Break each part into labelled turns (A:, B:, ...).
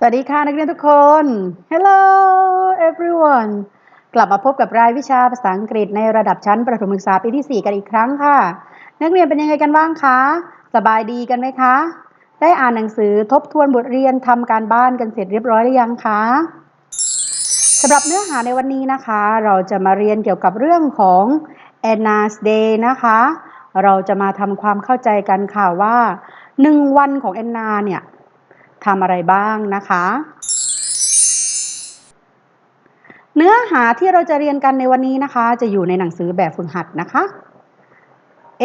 A: สวัสดีค่ะนักเรียนทุกคน Hello everyone กลับมาพบกับรายวิชาภาษาอังกฤษในระดับชั้นประถมศึกษาปีที่ 4 กันอีกครั้งค่ะ นักเรียนเป็นยังไงกันบ้างคะ สบายดีกันไหมคะ ได้อ่านหนังสือทบทวนบทเรียนทำการบ้านกันเสร็จเรียบร้อยหรือยังคะสำหรับเนื้อหาในวันนี้นะคะ เราจะมาเรียนเกี่ยวกับเรื่องของ Anna's Day นะคะ เราจะมาทำความเข้าใจกันค่ะว่า 1 วันของแอนนาเนี่ย ทำอะไรบ้างนะคะ เนื้อหาที่เราจะเรียนกันในวันนี้นะคะ จะอยู่ในหนังสือแบบฝึกหัดนะคะ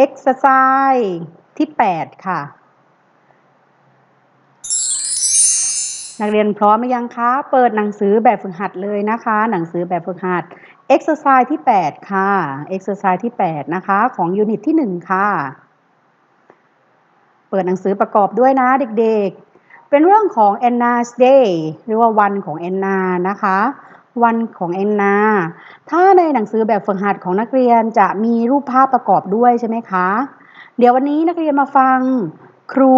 A: exercise ที่ 8 ค่ะ นักเรียนพร้อมหรือยังคะ เปิดหนังสือแบบฝึกหัดเลยนะคะ หนังสือแบบฝึกหัด exercise ที่ 8 ค่ะ exercise ที่ 8 นะคะ ของยูนิตที่ 1 ค่ะ เปิดหนังสือประกอบด้วยนะเด็กๆ เป็นเรื่องของ Anna's Day หรือว่าวันของแอนนานะคะ วันของแอนนา ถ้าในหนังสือแบบฝึกหัดของนักเรียนจะมีรูปภาพประกอบด้วยใช่ไหมคะ เดี๋ยววันนี้นักเรียนมาฟังครู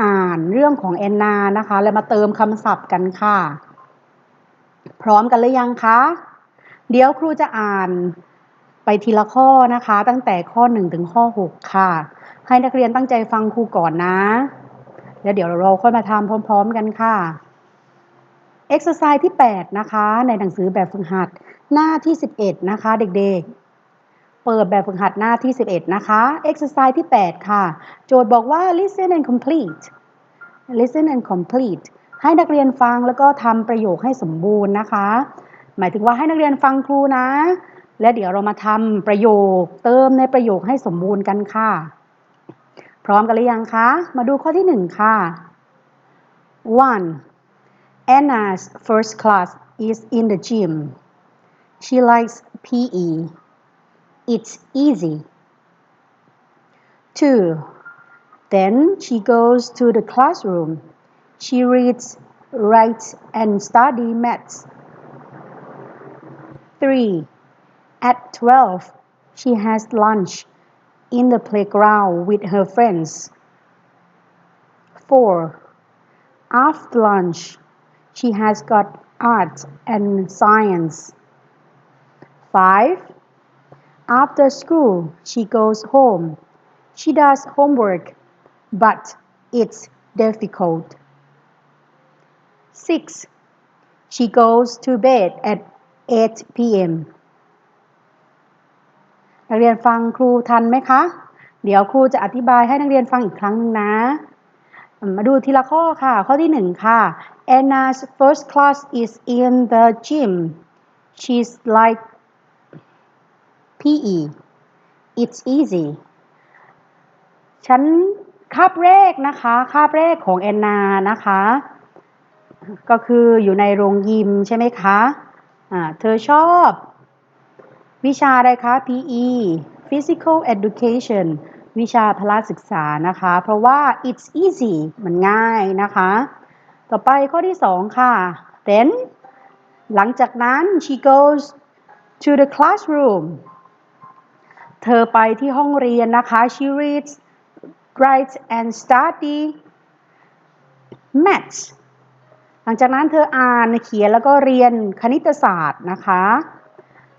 A: อ่านเรื่องของแอนนานะคะ แล้วมาเติมคำศัพท์กันค่ะ พร้อมกันหรือยังคะ เดี๋ยวครูจะอ่านไปทีละข้อนะคะ ตั้งแต่ข้อ 1 ถึงข้อ 6 ค่ะ ให้นักเรียนตั้งใจฟังครูก่อนนะ แล้วเดี๋ยวเราค่อยมาทำพร้อม ๆ กันค่ะ exercise ที่ 8 นะคะ ในหนังสือแบบฝึกหัดหน้าที่ 11 นะคะ เด็กๆ เปิดแบบฝึกหัดหน้าที่ 11 นะคะ exercise ที่ 8 ค่ะ โจทย์บอกว่า listen and complete listen and complete ให้นักเรียนฟังแล้วก็ทำประโยคให้สมบูรณ์นะคะ หมายถึงว่าให้นักเรียนฟังครูนะ และเดี๋ยวเรามาทำประโยคเติมในประโยคให้สมบูรณ์กันค่ะ พร้อมกันหรือยังคะ มาดูข้อที่ 1 ค่ะ one Anna's first class is in the gym she likes PE it's easy two then she goes to the classroom she reads writes and study maths three at 12 she has lunch in the playground with her friends. 4. After lunch, she has got art and science. 5. After school, she goes home. She does homework, but it's difficult. 6. She goes to bed at 8 p.m. นักเรียนฟังครูทันไหมคะ เดี๋ยวครูจะอธิบายให้นักเรียนฟังอีกครั้งนึงนะ มาดูทีละข้อค่ะ ข้อที่หนึ่งค่ะ Anna's first class is in the gym she's like PE it's easy ฉันคาบแรกนะคะคาบแรกของแอนนานะคะ ก็คืออยู่ในโรงยิมใช่ไหมคะะเธอชอบ วิชาอะไรคะ PE Physical Education วิชาพละศึกษานะคะ เพราะว่า it's easy มันง่ายนะคะ ต่อไปข้อที่สองค่ะ then หลังจากนั้น she goes to the classroom เธอไปที่ห้องเรียนนะคะ she reads writes and study maths หลังจากนั้นเธออ่านเขียนแล้วก็เรียนคณิตศาสตร์นะคะ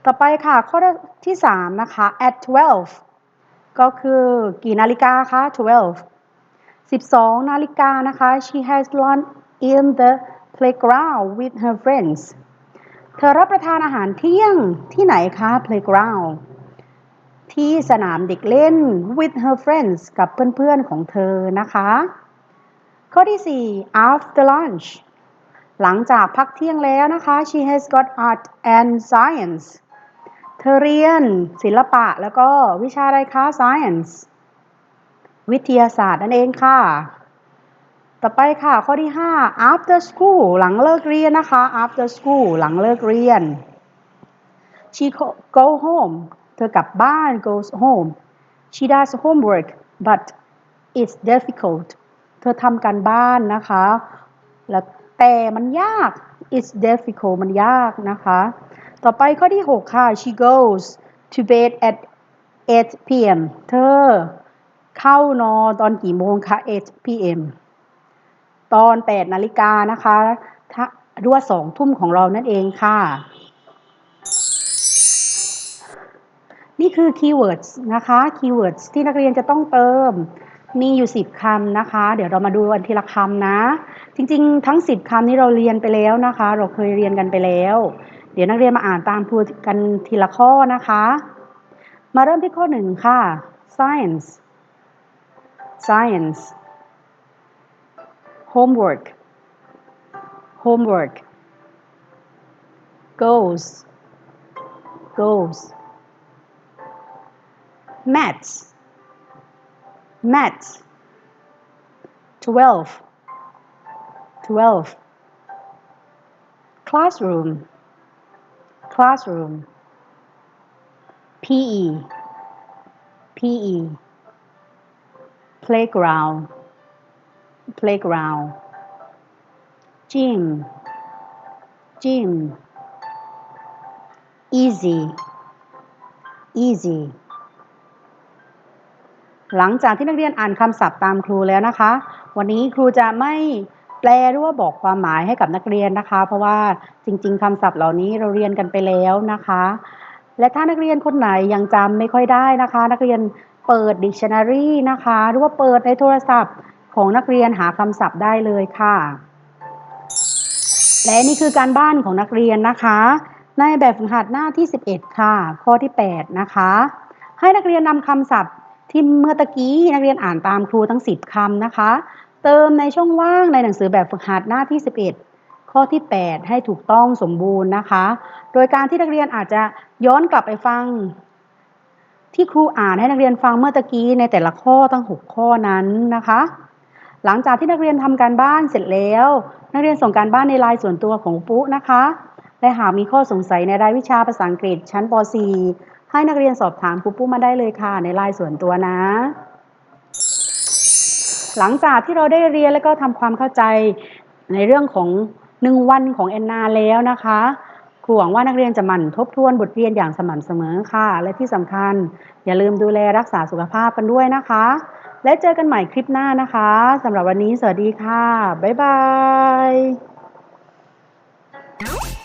A: ต่อไปค่ะ ข้อที่ 3 นะคะ at 12 ก็คือกี่นาฬิกาคะ 12 12 นาฬิกานะคะ she has lunch in the playground with her friends เธอรับประทานอาหารเที่ยงที่ไหนคะ playground ที่สนามเด็กเล่น with her friends กับเพื่อนๆของเธอนะคะ ข้อที่ 4 after lunch หลังจากพักเที่ยงแล้วนะคะ she has got art and science เธอเรียนศิลปะแล้วก็วิชาอะไรคะ science วิทยาศาสตร์นั่นเองค่ะ ต่อไปค่ะข้อที่ 5 after school หลังเลิกเรียนนะคะ after school หลังเลิกเรียน she go home เธอกลับบ้าน goes home she does homework but it's difficult เธอทำการบ้านนะคะ แล้วแต่มันยาก it's difficult มันยากนะคะ ต่อไปข้อที่ 6 ค่ะ she goes to bed at 8 p.m. เธอเข้านอนตอนกี่โมงคะ8 p.m. ตอน 8 นาฬิกานะคะถ้าหรือว่า2ทุ่มของเรานั่นเองค่ะ นี่คือ keywords นะคะ keywords ที่นักเรียนจะต้องเติมมีอยู่10คำนะคะ เดี๋ยวเรามาดูกันทีละคำนะ จริงๆ ทั้ง10คำนี้เราเรียนไปแล้วนะคะ เราเคยเรียนกันไปแล้ว เดี๋ยวนักเรียนมาอ่านตามครูกันทีละข้อนะคะ มาเริ่มที่ข้อหนึ่งค่ะ science science homework homework goes goes maths maths 12 12 classroom classroom PE PE playground playground gym gym easy easy หลังจากที่นักเรียนอ่านคำศัพท์ตามครูแล้วนะคะ วันนี้ครูจะไม่ แปลหรือว่าบอกความหมายให้กับนักเรียนนะคะ เพราะว่าจริง ๆคำศัพท์เหล่านี้เราเรียนกันไปแล้วนะคะ และถ้านักเรียนคนไหนยังจำไม่ค่อยได้นะคะ นักเรียนเปิด dictionary นะคะ หรือว่าเปิดในโทรศัพท์ของนักเรียนหาคำศัพท์ได้เลยค่ะ และนี่คือการบ้านของนักเรียนนะคะ ในแบบฝึกหัดหน้าที่ 11 ค่ะ ข้อที่ 8 นะคะ ให้นักเรียนนำคำศัพท์ที่เมื่อตะกี้นักเรียนอ่านตามครูทั้ง 10คำนะคะ เติมในช่องว่างในหนังสือแบบฝึกหัดหน้าที่ 11 ข้อที่ 8 ให้ถูกต้องสมบูรณ์นะคะ โดยการที่นักเรียนอาจจะย้อนกลับไปฟัง ที่ครูอ่านให้นักเรียนฟังเมื่อตะกี้ในแต่ละข้อทั้ง 6 ข้อนั้นนะคะ หลังจากที่นักเรียนทำการบ้านเสร็จแล้ว นักเรียนส่งการบ้านในไลน์ส่วนตัวของปุ๊นะคะ และหากมีข้อสงสัยในรายวิชาภาษาอังกฤษชั้นป .4 ให้นักเรียนสอบถามครูปุ๊มาได้เลยค่ะในไลน์ส่วนตัวนะ หลังจากที่เราได้เรียนและก็ทำความเข้าใจในเรื่องของหนึ่งวันของแอนนาแล้วนะคะครูหวังว่านักเรียนจะหมั่นทบทวนบทเรียนอย่างสม่ำเสมอค่ะ และที่สำคัญ อย่าลืมดูแลรักษาสุขภาพกันด้วยนะคะ และเจอกันใหม่คลิปหน้านะคะสำหรับวันนี้สวัสดีค่ะ บ๊ายบาย